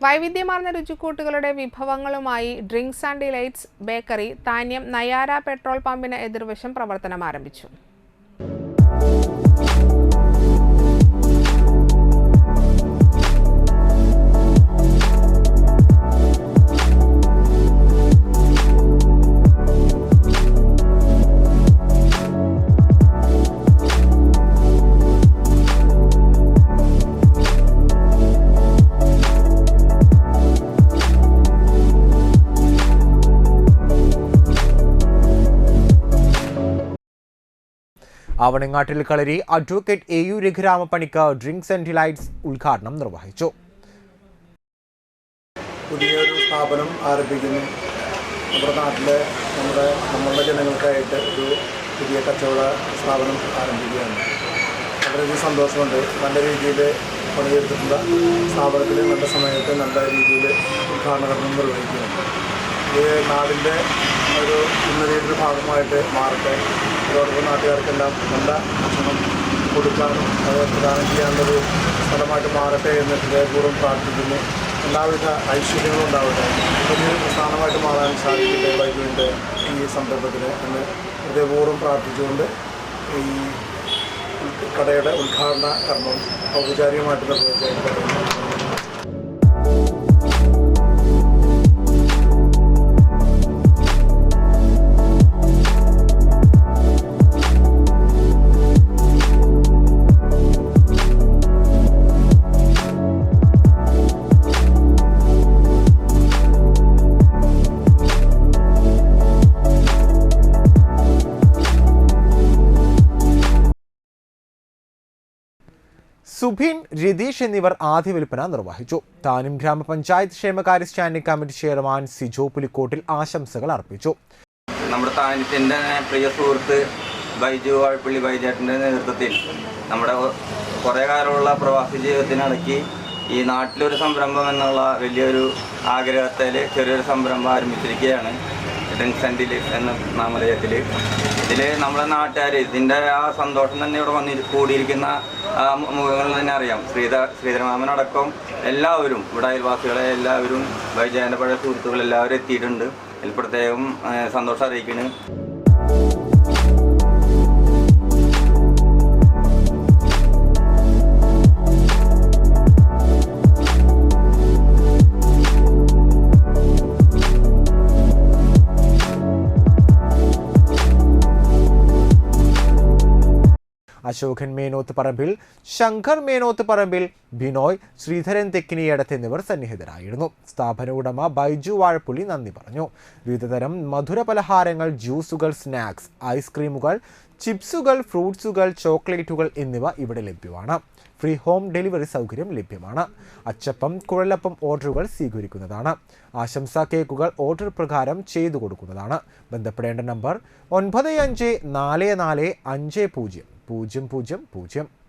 വൈവിധ്യമാർന്ന രുചിക്കൂട്ടുകളുടെ വിഭവങ്ങളുമായി drinks and delights bakery Thanyam Nayara petrol പമ്പിന് എതിർവശം പ്രവർത്തനം ആരംഭിച്ചു ആവണങ്ങാട്ടിൽ കളരി അഡ്വക്കേറ്റ് എ യു രഘുരാമപ്പണിക്ക് ഡ്രിങ്ക്സ് ആൻഡ് ഡിലൈറ്റ്സ് ഉദ്ഘാടനം നിർവഹിച്ചു. പുതിയൊരു സ്ഥാപനം ആരംഭിക്കുന്നു. നമ്മുടെ നാട്ടിലെ നമ്മുടെ നമ്മളുടെ ജനങ്ങൾക്കായിട്ട് ഒരു പുതിയ കച്ചവട സ്ഥാപനം ആരംഭിക്കുകയാണ്. വളരെയധികം സന്തോഷമുണ്ട്. നല്ല രീതിയിൽ പണിയെടുത്തിട്ടുള്ള സ്ഥാപനത്തിൽ നല്ല സമയത്ത് നല്ല രീതിയിൽ ഉദ്ഘാടനം നിർവഹിക്കുന്നുണ്ട് ഇത് നാടിന്റെ ഒരു ഉന്നതിയുടെ ഭാഗമായിട്ട് മാറട്ടെ. അതോടൊപ്പം നാട്ടുകാർക്കെല്ലാം നല്ല ഭക്ഷണം കൊടുക്കാനും അത് പ്രദാനം ചെയ്യാനുള്ളൊരു സ്ഥലമായിട്ട് മാറട്ടെ എന്ന് ഹൃദയപൂർവം പ്രാർത്ഥിക്കുന്നു. എല്ലാവിധ ഐശ്വര്യങ്ങളും ഉണ്ടാവട്ടെ. വലിയൊരു പ്രസ്ഥാനമായിട്ട് മാറാൻ സാധിക്കട്ടെ വൈദ്യുവിന്റെ ഈ സംരംഭത്തിന് എന്ന് ഹൃദയപൂർവം പ്രാർത്ഥിച്ചുകൊണ്ട് ഈ കടയുടെ ഉദ്ഘാടന കർമ്മം ഔപചാരികമായിട്ട് നിർവഹിച്ചായിട്ട് സുബീൻ രതീഷ് എന്നിവർ ആദ്യ വിൽപ്പന നിർവഹിച്ചു. താനും ഗ്രാമപഞ്ചായത്ത് ക്ഷേമകാര്യ standing committee chairman Sijo Pulikkottil ആശംസകൾ അർപ്പിച്ചു. നമ്മുടെ താനത്തിന്റെ പ്രിയ സുഹൃത്ത് ബൈജു വാഴപ്പള്ളി ബൈജേട്ടന്റെ നേതൃത്വത്തിൽ നമ്മുടെ കുറേ കാലമുള്ള പ്രവാസി ജീവിതത്തിനിടയ്ക്ക് ഈ നാട്ടിലൊരു സംരംഭം എന്നുള്ള വലിയൊരു ആഗ്രഹത്തിൽ ചെറിയൊരു സംരംഭം ആരംഭിച്ചിരിക്കുകയാണ്. ഡ്രിങ്ക്സ് ആൻഡ് എന്ന നാമലയത്തിൽ ഇതിൽ നമ്മുടെ നാട്ടുകാർ ഇതിന്റെ ആ സന്തോഷം തന്നെ ഇവിടെ വന്നി കൂടിയിരിക്കുന്ന മുഖങ്ങൾ തന്നെ അറിയാം. ശ്രീധ ശ്രീധരമാമനടക്കം എല്ലാവരും ഇവിടെ അയൽവാസികളെ എല്ലാവരും വൈജയന്റെ പഴയ സുഹൃത്തുക്കൾ എല്ലാവരും എത്തിയിട്ടുണ്ട്. ഇതിൽ പ്രത്യേകം സന്തോഷം അറിയിക്കുന്നു. അശോകൻ മേനോത്ത് പറമ്പിൽ ശങ്കർ മേനോത്ത് പറമ്പിൽ ബിനോയ് ശ്രീധരൻ തെക്കിനിയടത്ത് എന്നിവർ സന്നിഹിതരായിരുന്നു. സ്ഥാപന ഉടമ ബൈജു വാഴപ്പുള്ളി നന്ദി പറഞ്ഞു. വിവിധതരം മധുര പലഹാരങ്ങൾ ജ്യൂസുകൾ സ്നാക്സ് ഐസ്ക്രീമുകൾ ചിപ്സുകൾ ഫ്രൂട്ട്സുകൾ ചോക്ലേറ്റുകൾ എന്നിവ ഇവിടെ ലഭ്യമാണ്. ഫ്രീ ഹോം ഡെലിവറി സൗകര്യം ലഭ്യമാണ്. അച്ചപ്പം കുഴലപ്പം ഓർഡറുകൾ സ്വീകരിക്കുന്നതാണ്. ആശംസാ കേക്കുകൾ ഓർഡർ പ്രകാരം ചെയ്തു കൊടുക്കുന്നതാണ്. ബന്ധപ്പെടേണ്ട നമ്പർ ഒൻപത് അഞ്ച് നാല് നാല് അഞ്ച് പൂജ്യം. പൂജ്യം പൂജ്യം പൂജ്യം.